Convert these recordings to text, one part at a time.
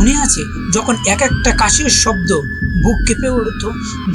মনে আছে? যখন এক একটা কাশির শব্দ বুক কেঁপে উঠত,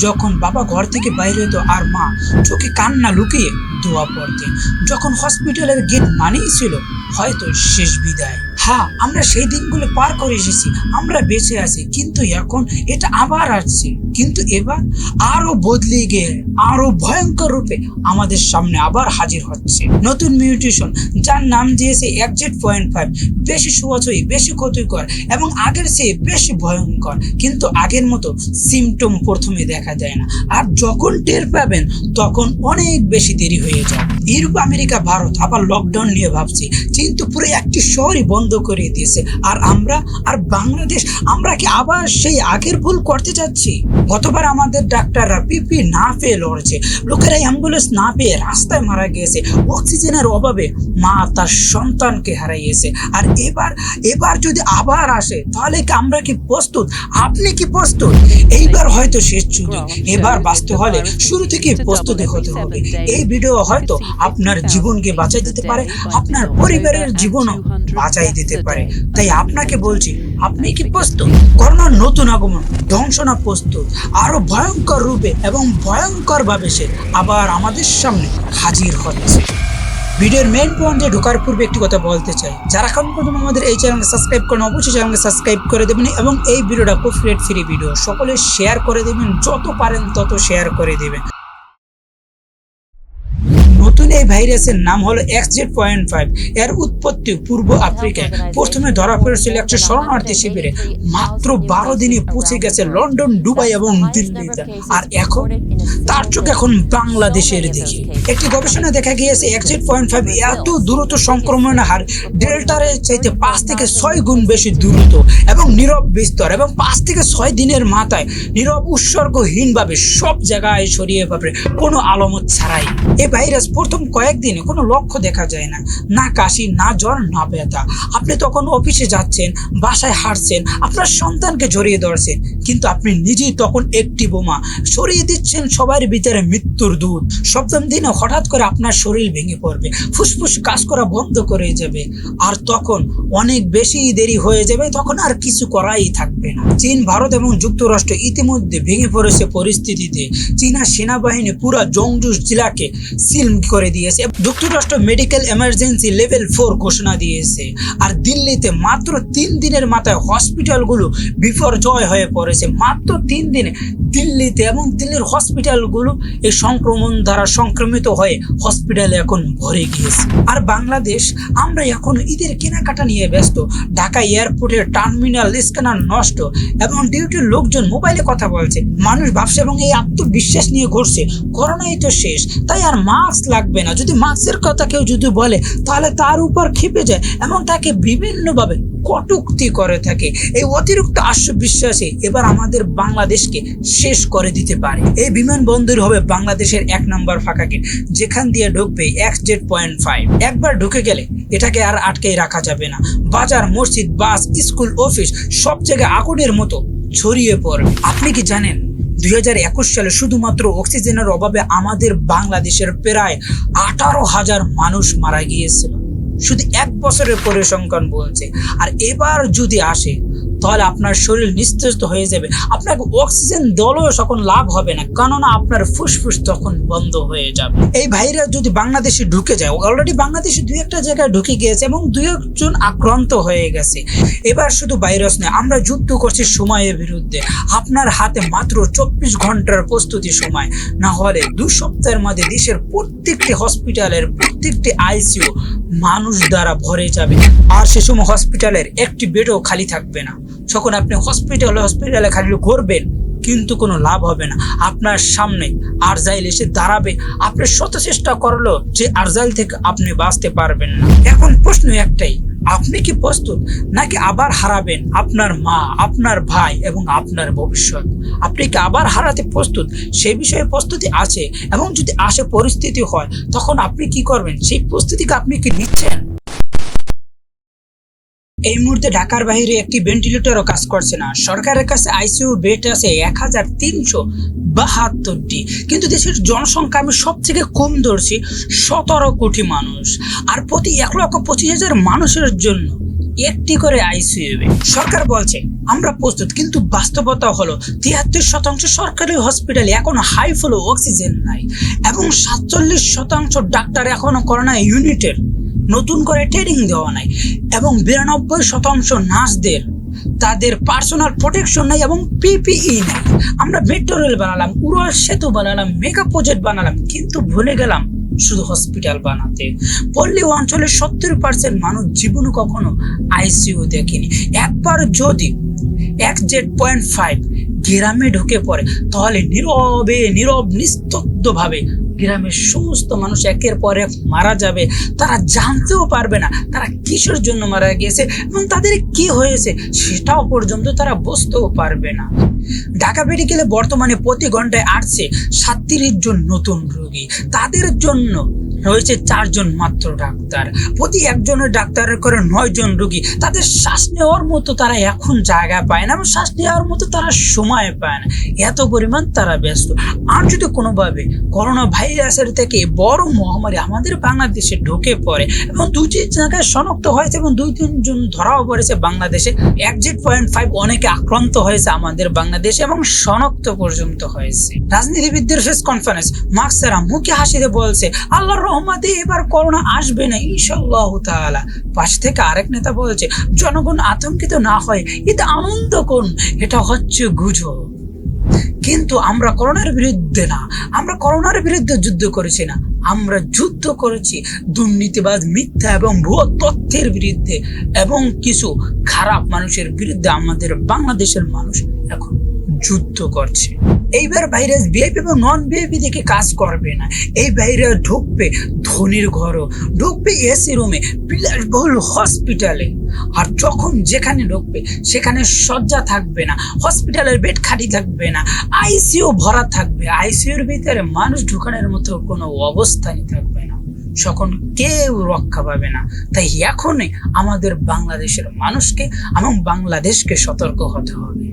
যখন বাবা ঘর থেকে বাইরে হতো আর মা চোখে কান্না লুকিয়ে দোয়া পড়তেন, যখন হসপিটালের গেট মানেই ছিল হয়তো শেষ বিদায়। হ্যাঁ আমরা সেই দিনগুলো পার করে এসেছি, আমরা বেঁচে আছি, কিন্তু এখন এটা আবার আসছে। কিন্তু এবার আরও বদলে গিয়ে, আরও ভয়ঙ্কর রূপে আমাদের সামনে আবার হাজির হচ্ছে। নতুন মিউটেশন, যার নাম দিয়েছে একজেট পয়েন্ট ফাইভ, বেশি সুয়াছই বেশি ক্ষতিকর এবং আগের চেয়ে বেশি ভয়ঙ্কর। কিন্তু আগের মতো সিমটম প্রথমে দেখা যায় না। আর যখন টের পাবেন, তখন অনেক বেশি দেরি হয়ে যায়। ইউরোপ, আমেরিকা, ভারত, আবার লকডাউন নিয়ে ভাবছে। কিন্তু পুরো একটি শহরই বন্ধ করে দিয়েছে। আর আমরা, আর বাংলাদেশ, আমরা কি আবার সেই আগের ভুল করতে যাচ্ছি? গতবার আমাদের ডাক্তাররা পিপি না পেয়ে লড়ছে। লোকেরা অ্যাম্বুলেন্স না পেয়ে রাস্তায় মারা গিয়েছে। অক্সিজেনের অভাবে মা তার সন্তানকে হারাইয়েছে। আর এবার এবার যদি আবার আসে, তাহলে কি আমরা কি প্রস্তুত? আপনি কি প্রস্তুত? এইবার হয়তো শেষ সুযোগ এবার বাঁচতে হলে শুরু থেকে প্রস্তুতি হতে হবে। এই ভিডিও হয়তো আপনার জীবনকে বাঁচাই দিতে পারে, আপনার পরিবারের জীবনও বাঁচাই দিতে পারে। তাই আপনাকে বলছি আপনি কি প্রস্তুত? করোনার নতুন আগমন ধ্বংসনা প্রস্তুত আরও ভয়ঙ্কর রূপে এবং ভয়ঙ্কর ভাবে সে আবার আমাদের সামনে হাজির হচ্ছে। ভিডিওর মেইন পয়েন্টে ঢোকার পূর্বে একটি কথা বলতে চাই। যারা এখন প্রথম আমাদের এই চ্যানেলকে সাবস্ক্রাইব করেন অবশ্যই চ্যানেলকে সাবস্ক্রাইব করে দেবেন এবং এই ভিডিওটা খুব কপিরাইট ফ্রি ভিডিও সকলে শেয়ার করে দেবেন যত পারেন তত শেয়ার করে দেবেন। ভাইরাসের নাম হলো এক্স জেড পয়েন্ট ফাইভ। এর উৎপত্তি পূর্ব আফ্রিকায়। প্রথমে ধরা পড়েছিল একটা শরণার্থী শিবিরে। মাত্র বারো দিনে পৌঁছে গেছে লন্ডন, দুবাই এবং দিল্লিতে। আর এখন তার চোখ এখন বাংলাদেশের দিকে। একটি গবেষণা দেখা গিয়েছে, এক্স জেড পয়েন্ট ফাইভ এত দ্রুত সংক্রমণের হার ডেল্টার চাইতে পাঁচ থেকে ছয় গুণ বেশি দ্রুত এবং নীরব বিস্তর এবং পাঁচ থেকে ছয় দিনের মাথায় নীরব, উৎসর্গহীনভাবে সব জায়গায় ছড়িয়ে পাবে কোনো আলমত ছাড়াই। এই ভাইরাস প্রথম কয়েকদিনে কোনো লক্ষ্য দেখা যায় না। না কাশি, না জ্বর, না ব্যথা। আপনি তখন অফিসে যাচ্ছেন, বাসায় হাঁটছেন, আপনার সন্তানকে জড়িয়ে ধরছেন, কিন্তু আপনি নিজেই তখন একটি বোমা সরিয়ে দিচ্ছেন সবার ভিতরে মৃত্যুর দূত সপ্তম দিনে হঠাৎ করে আপনার শরীর ভেঙে পড়বে, ফুসফুস কাজ করা বন্ধ করে যাবে, আর তখন অনেক বেশি দেরি হয়ে যাবে, তখন আর কিছু করাই থাকবে না। চীন, ভারত এবং যুক্তরাষ্ট্র ইতিমধ্যে ভেঙে পড়েছে পরিস্থিতিতে। চীনা সেনাবাহিনী পুরা জংজুস জেলাকে সিল করে দিয়েছে। যুক্তরাষ্ট্র মেডিকেল এমার্জেন্সি লেভেল ফোর ঘোষণা দিয়েছে। আর দিল্লিতে মাত্র তিন দিনের মাথায় হসপিটালগুলো বিপর্যয় হয়ে পড়েছে। মাত্র তিন দিনে দিল্লিতে এবং দিল্লির হসপিটালগুলো এই সংক্রমণ দ্বারা সংক্রমিত হয়ে হসপিটালে এখন ভরে গিয়েছে। আর বাংলাদেশ, আমরা এখন ঈদের কেনাকাটা নিয়ে ব্যস্ত। ঢাকা এয়ারপোর্টের টার্মিনাল স্ক্যানার নষ্ট এবং ডিউটির লোকজন মোবাইলে কথা বলছে। মানুষ ভাবছে এবং এই আত্মবিশ্বাস নিয়ে ঘুরছে। করোনাই তো শেষ, তাই আর মাস্ক লাগবে না। যদি মাস্কের কথা কেউ যদি বলে, তাহলে তার উপর ক্ষেপে যায়। এবং তাকে বিভিন্নভাবে কটুক্তি করে থাকে। এই অতিরিক্ত আত্মবিশ্বাসে এবার আমাদের বাংলাদেশকে শেষ করে দিতে পারে। এই বিমানবন্দর হবে বাংলাদেশের এক নম্বর ফাঁকা গেট, যেখান দিয়ে ঢুকবে এক্স জেড পয়েন্ট ফাইভ একবার ঢুকে গেলে এটাকে আর আটকে রাখা যাবে না। বাজার, মসজিদ, বাস, স্কুল, অফিস, সব জায়গায় আগুনের মতো ছড়িয়ে পড়বে। আপনি কি জানেন, দুই হাজার একুশ সালে শুধুমাত্র অক্সিজেনের অভাবে আমাদের বাংলাদেশের প্রায় আঠারো হাজার মানুষ মারা গিয়েছিল? শুধু এক বছরের পরিসংখ্যান বলছে। আর এবার যদি আসে তাহলে আপনার শরীর নিস্তেজ হয়ে যাবে। আপনাকে অক্সিজেন দলও তখন লাভ হবে না, কেননা আপনার ফুসফুস তখন বন্ধ হয়ে যাবে। এই ভাইরাস যদি বাংলাদেশে ঢুকে যায় অলরেডি বাংলাদেশে দুই একটা জায়গায় ঢুকে গিয়েছে এবং দুই একজন আক্রান্ত হয়ে গেছে। এবার শুধু ভাইরাস নয়, আমরা যুদ্ধ করছি সময়ের বিরুদ্ধে। আপনার হাতে মাত্র চব্বিশ ঘণ্টার প্রস্তুতি সময়, না হলে দু সপ্তাহের মধ্যে দেশের প্রত্যেকটি হসপিটালের প্রত্যেকটি আইসিইউ মানুষ দ্বারা ভরে যাবে। আর সে সময় হসপিটালের একটি বেডও খালি থাকবে না। যখন আপনি হসপিটালে হসপিটালে খালি ঘুরবেন, কিন্তু কোনো লাভ হবে না। আপনার সামনে আরজাইল এসে দাঁড়াবে। আপনি শত চেষ্টা করল যে আরজাইল থেকে আপনি বাঁচতে পারবেন না। এখন প্রশ্ন একটাই, আপনি কি প্রস্তুত? নাকি আবার হারাবেন আপনার মা, আপনার ভাই এবং আপনার ভবিষ্যৎ? আপনি কি আবার হারাতে প্রস্তুত? সে বিষয়ে প্রস্তুতি আছে। এবং যদি আসে পরিস্থিতি হয়, তখন আপনি কি করবেন? সেই প্রস্তুতিকে আপনি কি নিচ্ছেন? এই মুহূর্তে ঢাকার বাইরে একটি ভেন্টিলেটরও কাজ করছে না। সরকারের কাছে আইসিইউ বেড আছে এক হাজার তিনশো বাহাত্তরটি। কিন্তু দেশের জনসংখ্যা আমি সব থেকে কম ধরছি সতেরো কোটি মানুষ। আর প্রতি এক লক্ষ পঁচিশ হাজার মানুষের জন্য একটি করে আইসিইউ সরকার বলছে, আমরা প্রস্তুত, কিন্তু বাস্তবতা হলো তিয়াত্তর শতাংশ সরকারি হসপিটালে এখনও হাই ফ্লো অক্সিজেন নাই। এবং সাতচল্লিশ শতাংশ ডাক্তার এখনও করোনা ইউনিটের নতুন করে ট্রেনিং দেওয়া নাই এবং বিরানব্বই শতাংশ নার্সদের তাদের পার্সোনাল প্রোটেকশন নাই এবং পিপিই নাই। আমরা মেট্রো রেল বানালাম উড়াল সেতু বানালাম মেগা প্রজেক্ট বানালাম, কিন্তু ভুলে গেলাম শুধু হসপিটাল বানাতে। পল্লী অঞ্চলের সত্তর পার্সেন্ট মানুষ জীবনে কখনো আইসিইউ দেখেনি। একবার যদি এক জেড পয়েন্ট ফাইভ গ্রামে ঢুকে পড়ে, তাহলে নীরবে, নীরব নিস্তব্ধ ভাবে গ্রামের সমস্ত মানুষ একের পর এক মারা যাবে। তারা জানতেও পারবে না, তারা কিসের জন্য মারা গিয়েছে এবং তাদের কি হয়েছে সেটাও পর্যন্ত তারা বুঝতেও পারবে না। ঢাকা মেডিকেলে বর্তমানে প্রতি ঘন্টায় আসছে সাতত্রিশ জন নতুন রোগী। তাদের জন্য রয়েছে চারজন মাত্র ডাক্তার। প্রতি একজনের ডাক্তারের করে নয় জন রোগী। তাদের শ্বাস নেওয়ার মতো তারা এখন জায়গা পায় না এবং শ্বাস নেওয়ার মতো তারা সময় পায় না। এত পরিমাণ তারা ব্যস্ত। আর যদি কোনোভাবে করোনা ভাইরাসের থেকে বড় মহামারী আমাদের বাংলাদেশে ঢুকে পড়ে এবং দু দুটি জায়গায় শনাক্ত হয়েছে এবং দুই তিনজন ধরাও পড়েছে বাংলাদেশে একজেট পয়েন্ট ফাইভ অনেকে আক্রান্ত হয়েছে আমাদের বাংলাদেশে এবং শনাক্ত পর্যন্ত হয়েছে। রাজনীতিবিদদের ফেস কনফারেন্স মার্কসেরা মুখে হাসিতে বলছে, আল্লাহর রহমাতে এবার করোনা আসবে না ইনশাল্লাহ তাআলা। পাশ থেকে আরেক নেতা বলছে, জনগণ আতঙ্কিত না হয়, এতে আনন্দ করুন, এটা হচ্ছে গুজব। কিন্তু আমরা করোনার বিরুদ্ধে না, আমরা করোনার বিরুদ্ধে যুদ্ধ করেছি না, আমরা যুদ্ধ করেছি দুর্নীতিবাদ মিথ্যা এবং ভুয়ো তথ্যের বিরুদ্ধে এবং কিছু খারাপ মানুষের বিরুদ্ধে আমাদের বাংলাদেশের মানুষ এখন যুদ্ধ করছে। এইবার ভাইরাস বিএপি এবং নন বিএপি থেকে কাজ করবে না। এই ভাইরাস ঢুকবে ধনির ঘরও, ঢুকবে এসি রুমে বিলাসবহুল হসপিটালে আর যখন যেখানে ঢুকবে, সেখানে শয্যা থাকবে না হসপিটালের বেড খালি থাকবে না আইসিইউ ভরা থাকবে। আইসিইউর ভিতরে মানুষ ঢুকানোর মতো কোনো অবস্থানই থাকবে না। তখন কেউ রক্ষা পাবে না, তাই এখনই আমাদের বাংলাদেশের মানুষকে এবং বাংলাদেশকে সতর্ক হতে হবে।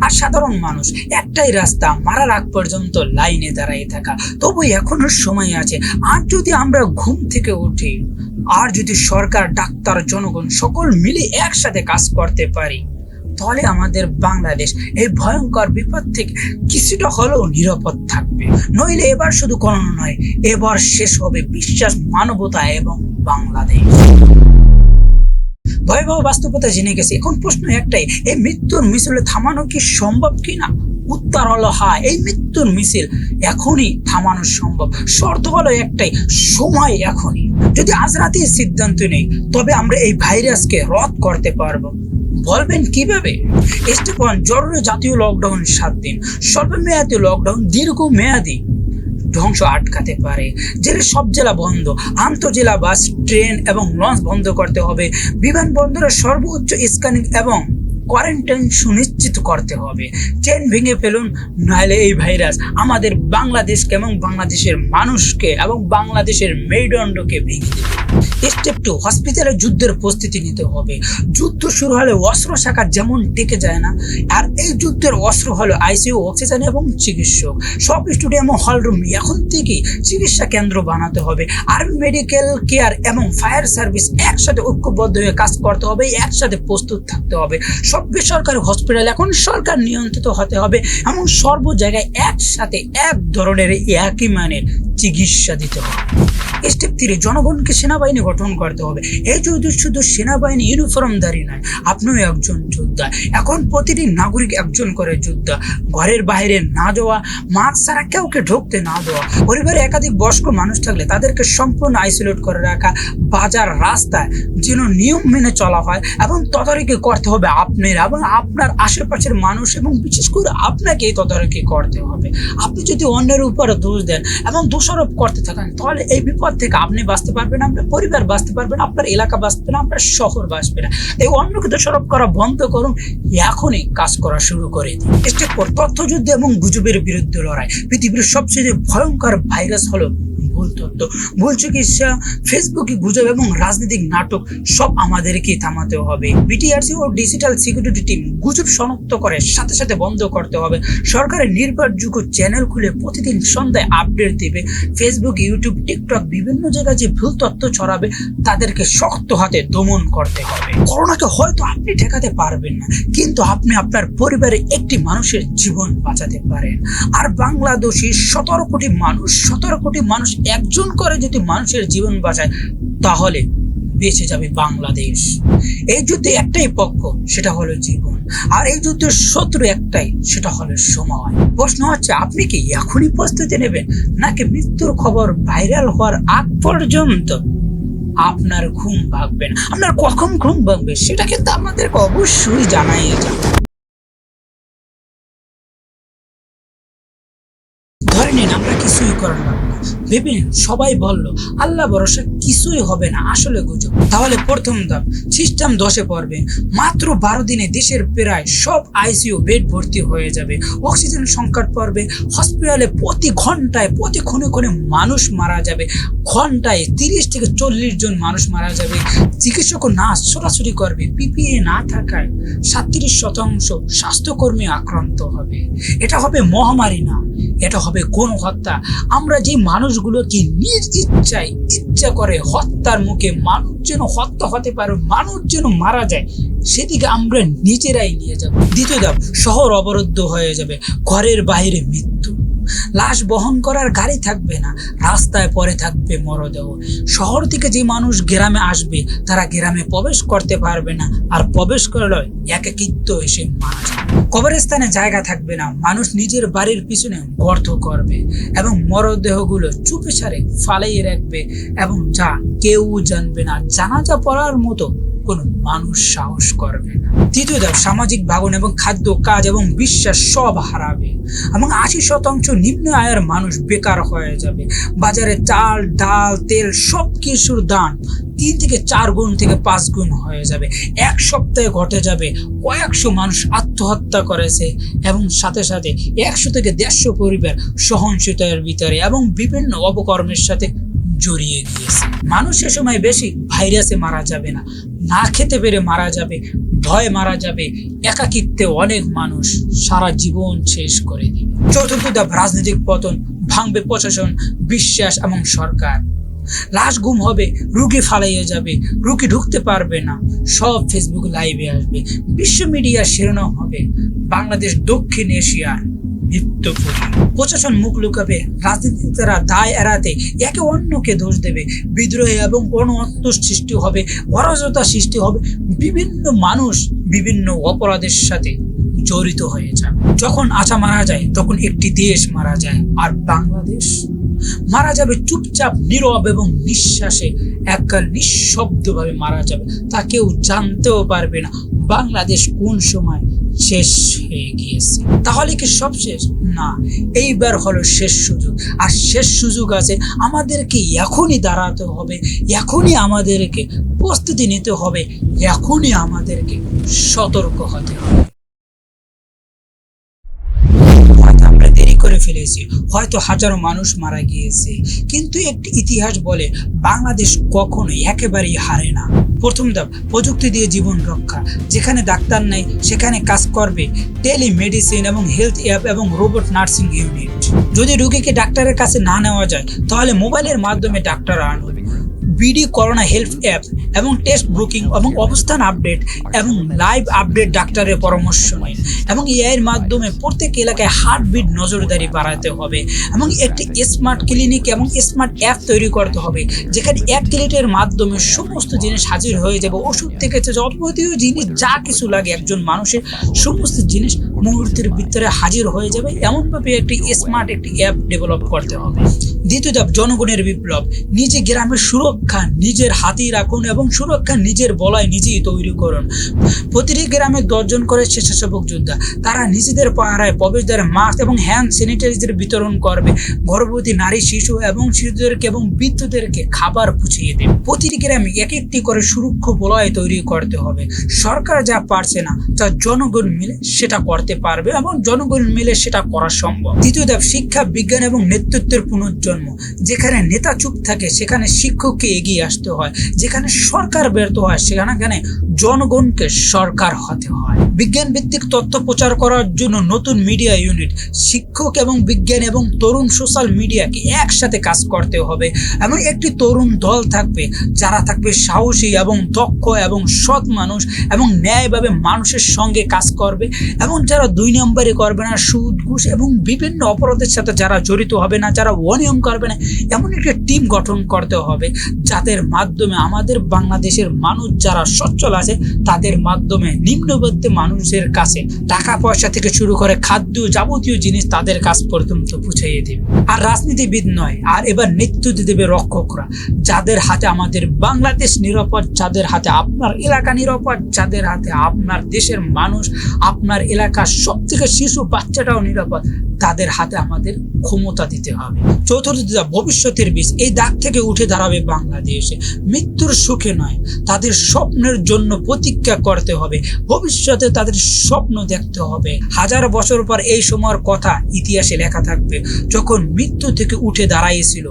আর সাধারণ মানুষ, একটাই রাস্তা, মারার আগ পর্যন্ত লাইনে দাঁড়িয়ে থাকা। তবু এখনও সময় আছে। আর যদি আমরা ঘুম থেকে উঠি, আর যদি সরকার, ডাক্তার, জনগণ সকল মিলে একসাথে কাজ করতে পারি, তাহলে আমাদের বাংলাদেশ এই ভয়ঙ্কর বিপদ থেকে কিছুটা হলেও নিরাপদ থাকবে। নইলে এবার শুধু করোনা নয়, এবার শেষ হবে বিশ্বাস, মানবতা এবং বাংলাদেশ। ভয়াবহ বাস্তবতা জেনে গেছে। এখন প্রশ্ন একটাই, এই মৃত্যুর মিছিলে থামানো কি সম্ভব কিনা? উত্তর হলো হা, এই মৃত্যুর মিছিল এখনই থামানো সম্ভব। শর্ত হলো একটাই, সময় এখনই। যদি আজ রাতে সিদ্ধান্ত নেই, তবে আমরা এই ভাইরাসকে রদ করতে পারব। বলবেন কীভাবে? স্টেপ ওয়ান জরুরি জাতীয় লকডাউন সাত দিন। স্বল্পমেয়াদী লকডাউন দীর্ঘ মেয়াদী ধ্বংস আটকাতে পারে। জেলের সব জেলা বন্ধ। আন্তঃজেলা বাস, ট্রেন এবং লঞ্চ বন্ধ করতে হবে। বিমানবন্দরের সর্বোচ্চ স্ক্যানিং এবং কোয়ারেন্টাইন সুনিশ্চিত করতে হবে। চেন ভেঙে ফেলুন, নাহলে এই ভাইরাস আমাদের বাংলাদেশকে এবং বাংলাদেশের মানুষকে এবং বাংলাদেশের মেরুদণ্ডকে ভেঙে দেবে। স্টেপ টু হসপিটালে যুদ্ধের প্রস্তুতি নিতে হবে। যুদ্ধ শুরু হলে অস্ত্র শাখা যেমন টেকে যায় না, আর এই যুদ্ধের অস্ত্র হলো আইসিইউ অক্সিজেন এবং চিকিৎসক। সব স্টুডিয়াম হলরুম, এখন থেকেই চিকিৎসা কেন্দ্র বানাতে হবে। আর্মি মেডিকেল কেয়ার এবং ফায়ার সার্ভিস একসাথে ঐক্যবদ্ধ হয়ে কাজ করতে হবে, একসাথে প্রস্তুত থাকতে হবে। সব বেসরকারি হসপিটাল এখন সরকার নিয়ন্ত্রিত হতে হবে। এমন সর্ব জায়গায় একসাথে এক ধরনের একই মানের চিকিৎসা দিতে হবে। স্টেপ থ্রি জনগণকে সেনাবাহিনী গঠন করতে হবে। এই যদি শুধু সেনাবাহিনী ইউনিফর্মধারী নয়, আপনিও একজন যোদ্ধা। এখন প্রতিটি নাগরিক একজন করে যোদ্ধা। ঘরের বাইরে না যাওয়া মাস্ক ছাড়া কাউকে ঢুকতে না দেওয়া পরিবারে একাধিক বয়স্ক মানুষ থাকলে তাদেরকে সম্পূর্ণ আইসোলেট করে রাখা, বাজার রাস্তায় যেন নিয়ম মেনে চলা হয় এবং তদারকি করতে হবে আপনার এবং আপনার আশেপাশের মানুষ এবং বিশেষ করে আপনাকে এই তদারকি করতে হবে। আপনি যদি অন্যের উপরে দোষ দেন এবং দোষারোপ করতে থাকেন, তাহলে এই বিপদ থেকে আপনি বাঁচতে পারবেন, আপনার পরিবার বাঁচতে পারবেন আপনার এলাকা বাঁচবে না, আপনার শহর বাঁচবে না। এই অন্যকে দোষারোপ করা বন্ধ করুন, এখনই কাজ করা শুরু করে দিন। স্টেপ তথ্যযুদ্ধ এবং গুজবের বিরুদ্ধে লড়াই। পৃথিবীর সবচেয়ে ভয়ঙ্কর ভাইরাস হলো ভুল তথ্য। ভুল চিকিৎসা ফেসবুকে গুজব এবং রাজনৈতিক নাটক সব আমাদেরকেই থামাতে হবে। বিটিআরসি ও ডিজিটাল সিকিউরিটি টিম গুজব শনাক্ত করে, সাথে সাথে বন্ধ করতে হবে। সরকারের নির্ভরযোগ্য চ্যানেল খুলে প্রতিদিন সন্ধ্যায় আপডেট দিবে। ফেসবুক ইউটিউব টিকটক বিভিন্ন জায়গায় যে ভুল তথ্য ছড়াবে, তাদেরকে শক্ত হাতে দমন করতে হবে। করোনাকে হয়তো আপনি ঠেকাতে পারবেন না, কিন্তু আপনি আপনার পরিবারে একটি মানুষের জীবন বাঁচাতে পারেন। আর বাংলাদেশি সতেরো কোটি মানুষ, সতেরো কোটি মানুষ একজন করে যদি মানুষের জীবন বাঁচায়, তাহলে বেঁচে যাবে বাংলাদেশ। এই যুদ্ধে একটাই পক্ষ, সেটা হলো জীবন। আর এই যুদ্ধের শত্রু একটাই, সেটা হলো সময়। প্রশ্ন হচ্ছে, আপনি কি এখনই প্রস্তুতি নেবেন, নাকি মৃত্যুর খবর ভাইরাল হওয়ার আগ পর্যন্ত আপনার ঘুম ভাগবে না আপনার কখন ঘুম ভাগবে সেটা কিন্তু আমাদেরকে অবশ্যই জানাই যাবে। ভেবে সবাই বলল, আল্লাহ ভরসা কিছুই হবে না। আসলে গুজব। তাহলে প্রথম ধাপ, সিস্টেম দশে পড়বে। মাত্র বারো দিনে দেশের প্রায় সব আইসিইউ বেড ভর্তি হয়ে যাবে। অক্সিজেন সংকট পড়বে। হসপিটালে প্রতি ঘন্টায়, প্রতি ক্ষণে ক্ষণে মানুষ মারা যাবে। ঘন্টায় তিরিশ থেকে চল্লিশ জন মানুষ মারা যাবে। চিকিৎসক নার্স ছোটাছুটি করবে। পিপিএ না থাকায় সাতত্রিশ শতাংশ স্বাস্থ্যকর্মী আক্রান্ত হবে। এটা হবে মহামারী না। এটা হবে কোন হত্যা? আমরা যে মানুষগুলোকে নিজ ইচ্ছায় ইচ্ছা করে হত্যার মুখে মানুষ যেন হত্যা হতে পারে, মানুষ যেন মারা যায়, সেদিকে আমরা নিজেরাই নিয়ে যাব। দ্বিতীয় ধাপ, শহর অবরুদ্ধ হয়ে যাবে, ঘরের বাইরে মৃত্যু। লাশ বহন করার গাড়ি থাকবে না, রাস্তায় পরে থাকবে মরদেহ। শহর থেকে যে মানুষ গ্রামে আসবে, তারা গ্রামে প্রবেশ করতে পারবে না, আর প্রবেশ করলে একাকিত্ব এসে মারা কবরস্থানে জায়গা থাকবে না, মানুষ নিজের বাড়ির পিছনে গর্ত করবে এবং মরদেহগুলো চুপে সারে ফালাইয়ে রাখবে এবং যা কেউ জানবে না। জানাজা পড়ার মতো কোনো মানুষ সাহস করবে না। তৃতীয় ধাপ সামাজিক ভাগন এবং খাদ্য কাজ এবং বিশ্বাস সব হারাবে। এবং আশি শতাংশ নিম্ন আয়ের মানুষ বেকার হয়ে যাবে। বাজারে চাল, ডাল, তেল সব কিছুর দাম তিন থেকে চার গুণ থেকে পাঁচ গুণ হয়ে যাবে। এক সপ্তাহে ঘটে যাবে, কয়েকশো মানুষ আত্মহত্যা করেছে এবং সাথে সাথে একশো থেকে দেড়শো পরিবার সহনশীলতার ভিতরে এবং বিভিন্ন অপকর্মের সাথে জড়িয়ে গিয়েছে। মানুষ সে সময় বেশি ভাইরাসে মারা যাবে না। না খেতে পেরে মারা যাবে, ভয় মারা যাবে। একাকিত্বে অনেক মানুষ সারা জীবন শেষ করে চতুর্থ রাজনৈতিক পতন, ভাঙবে প্রশাসন, বিশ্বাস এবং সরকার। লাশ গুম হবে, রুগী ফালাইয়ে যাবে, রুগী ঢুকতে পারবে না। সব ফেসবুক লাইভে আসবে। বিশ্ব মিডিয়ার শিরোনাম হবে, বাংলাদেশ দক্ষিণ এশিয়ার প্রশাসন মুখ লুকাবে রাজনীতিরা দায় এড়াতে একে অন্যকে দোষ দেবে। বিদ্রোহে এবং অনন্ত সৃষ্টি হবে, অরাজকতা সৃষ্টি হবে। বিভিন্ন মানুষ বিভিন্ন অপরাধের সাথে জড়িত হয়ে যায় যখন আশা মারা যায়, তখন একটি দেশ মারা যায়, আর বাংলাদেশ মারা যাবে চুপচাপ, নীরব এবং নিঃশ্বাসে এককাল নিঃশব্দভাবে মারা যাবে। তা কেউ জানতেও পারবে না, বাংলাদেশ কোন সময় শেষ হয়ে গিয়েছে। তাহলে কি সব শেষ? না, এইবার হলো শেষ সুযোগ। আর শেষ সুযোগ আছে, আমাদেরকে এখনই দাঁড়াতে হবে, এখনই আমাদেরকে প্রস্তুতি নিতে হবে, এখনই আমাদেরকে সতর্ক হতে হবে। ফেলেছি। হয়তো হাজারো মানুষ মারা গিয়েছে। কিন্তু একটি ইতিহাস বলে বাংলাদেশ কখনো একেবারেই হারে না। প্রথম ধাপ, প্রযুক্তি দিয়ে জীবন রক্ষা। যেখানে ডাক্তার নেই, সেখানে কাজ করবে টেলিমেডিসিন এবং হেলথ অ্যাপ এবং রোবট নার্সিং ইউনিট। যদি রোগীকে ডাক্তারের কাছে না নেওয়া যায়, তাহলে মোবাইলের মাধ্যমে ডাক্তার আনবে বিডি করোনা হেলথ অ্যাপ এবং টেস্ট বুকিং এবং অবস্থান আপডেট এবং লাইভ আপডেট ডাক্তারের পরামর্শ নেয় এবং এআইয়ের মাধ্যমে প্রত্যেক এলাকায় হার্টবিট নজরদারি বাড়াতে হবে এবং একটি স্মার্ট ক্লিনিক এবং স্মার্ট অ্যাপ তৈরি করতে হবে, যেখানে এক ক্লিকের মাধ্যমে সমস্ত জিনিস হাজির হয়ে যাবে। ওষুধ থেকে যাবতীয় জিনিস যা কিছু লাগে একজন মানুষের, সমস্ত জিনিস মুহূর্তের ভিতরে হাজির হয়ে যাবে। এমনভাবে একটি স্মার্ট একটি অ্যাপ ডেভেলপ করতে হবে। দ্বিতীয় ধাপ, জনগণের বিপ্লব। নিজে গ্রামের সুরক্ষা নিজের হাতেই রাখুন এবং সুরক্ষা নিজের বলায় নিজেই তৈরি করুন। প্রতিটি গ্রামে দশজন করে স্বেচ্ছাসেবক যোদ্ধা। তারা নিজেদের পাহারায় প্রবেশদ্বারে মাস্ক এবং হ্যান্ড স্যানিটাইজার বিতরণ করবে। গর্ভবতী নারী, শিশু এবং শিশুদেরকে এবং বৃদ্ধদেরকে খাবার পুছিয়ে দেবে। প্রতিটি গ্রামে এক একটি করে সুরক্ষ বলয় তৈরি করতে হবে। সরকার যা পারছে না, তা জনগণ মিলে সেটা করতে পারবে এবং জনগণ মিলে সেটা করা সম্ভব। দ্বিতীয় ধাপ, শিক্ষা, বিজ্ঞান এবং নেতৃত্বের পুনর্জন্ম। প্রজন্ম যেখানে নেতা চুপ থাকে, সেখানে শিক্ষককে এগিয়ে আসতে হয়। যেখানে সরকার ব্যর্থ হয়, সেখানে জনগণকে সরকার হতে হয়। বিজ্ঞান ভিত্তিক তথ্য প্রচার করার জন্য নতুন মিডিয়া ইউনিট, শিক্ষক এবং বিজ্ঞান এবং তরুণ সোশ্যাল মিডিয়াকে একসাথে কাজ করতে হবে। এবং একটি তরুণ দল থাকবে, যারা থাকবে সাহসী এবং দক্ষ এবং সৎ মানুষ এবং ন্যায়ভাবে মানুষের সঙ্গে কাজ করবে। এবং যারা দুই নম্বরে করবে না, সুদ, ঘুষ এবং বিভিন্ন অপরাধের সাথে যারা জড়িত হবে না, যারা অনিয়ম করবে না, এমন একটি টিম গঠন করতে হবে। যাদের মাধ্যমে আমাদের বাংলাদেশের মানুষ যারা সচ্ছল আছে তাদের মাধ্যমে নিম্নবর্তী মানুষের কাছে টাকা পয়সা থেকে শুরু করে খাদ্য যাবতীয় জিনিস তাদের কাছ পর্যন্ত পৌঁছাইয়ে দেবে। আর রাজনীতিবিদ নয়, আর এবার নেতৃত্ব দেবে রক্ষকরা। যাদের হাতে আমাদের বাংলাদেশ নিরাপদ, যাদের হাতে আপনার এলাকা নিরাপদ, যাদের হাতে আপনার দেশের মানুষ, আপনার এলাকার সব থেকে শিশু বাচ্চাটাও নিরাপদ, তাদের হাতে আমাদের ক্ষমতা দিতে হবে। চতুর্থ ভবিষ্যতের বীজ, এই দাগ থেকে উঠে দাঁড়াবে বাংলাদেশে। মৃত্যুর সুখে নয়, তাদের স্বপ্নের জন্য প্রতীক্ষা করতে হবে। ভবিষ্যতে তাদের স্বপ্ন দেখতে হবে। হাজার বছর পর এই সময়ের কথা ইতিহাসে লেখা থাকবে, যখন মৃত্যু থেকে উঠে দাঁড়াইছিল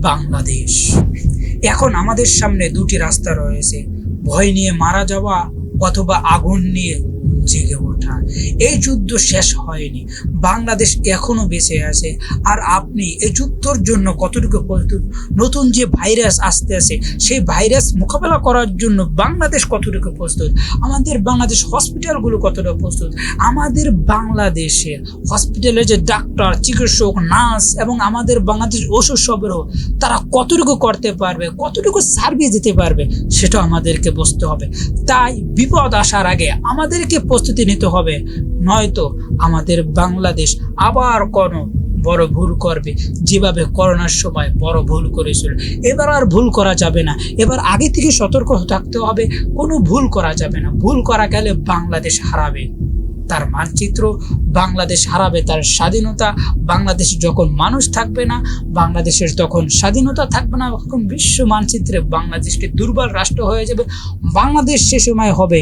বাংলাদেশ। এখন আমাদের সামনে দুটি রাস্তা রয়েছে। ভয় নিয়ে মারা যাওয়া অথবা আগুন নিয়ে জেগে ওঠা। এই যুদ্ধ শেষ হয়নি। বাংলাদেশ এখনও বেঁচে আছে। আর আপনি এই যুদ্ধর জন্য কতটুকু প্রস্তুত নতুন যে ভাইরাস আসতে আছে, সেই ভাইরাস মোকাবেলা করার জন্য বাংলাদেশ কতটুকু প্রস্তুত? আমাদের বাংলাদেশ হসপিটালগুলো কতটা প্রস্তুত? আমাদের বাংলাদেশের হসপিটালের যে ডাক্তার, চিকিৎসক, নার্স এবং আমাদের বাংলাদেশ ওষুধ সরবরাহ, তারা কতটুকু করতে পারবে, কতটুকু সার্ভিস দিতে পারবে, সেটা আমাদেরকে বুঝতে হবে। তাই বিপদ আসার আগে আমাদেরকে প্রস্তুতি নিতে হবে। নয়তো আমাদের বাংলাদেশ আবার কোনো বড় ভুল করবে? যেভাবে করোনার সময় বড় ভুল করেছিল। এবার আর ভুল করা যাবে না। এবার আগে থেকে সতর্ক থাকতে হবে। কোনো ভুল করা যাবে না। ভুল করা গেলে বাংলাদেশ হারাবে। তার মানচিত্র, বাংলাদেশ হারাবে তার স্বাধীনতা, বাংলাদেশ যখন মানুষ থাকবে না, বাংলাদেশের তখন স্বাধীনতা থাকবে না, তখন বিশ্ব মানচিত্রে বাংলাদেশকে দুর্বল রাষ্ট্র হয়ে যাবে। বাংলাদেশ সে সময় হবে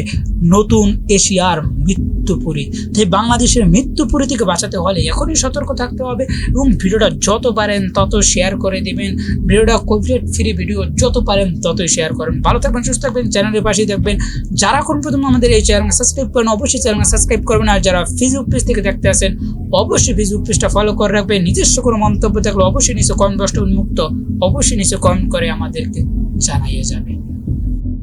নতুন এশিয়ার মৃত্যুপুরী। তাই বাংলাদেশের মৃত্যুপুরী থেকে বাঁচাতে হলে এখনই সতর্ক থাকতে হবে এবং ভিডিওটা যত পারেন তত শেয়ার করে দিবেন। ভিডিওটা কোভিড ফ্রি ভিডিও যত পারেন ততই শেয়ার করেন ভালো থাকবেন, সুস্থ থাকবেন চ্যানেলের পাশেই থাকবেন। যারা এখন প্রথম আমাদের এই চ্যানেল সাবস্ক্রাইব করেন, অবশ্যই চ্যানেল সাবস্ক্রাইব করবেন আর যারা ফেসবুক পেজ থেকে দেখতে আসেন, অবশ্যই ফেসবুক পেজটা ফলো করে রাখবেন। নিজস্ব কোনো মন্তব্য থাকলে অবশ্যই নিচে কমেন্ট বক্সটা উন্মুক্ত, অবশ্যই নিচে কমেন্ট করে আমাদেরকে জানাইয়ে যাবে।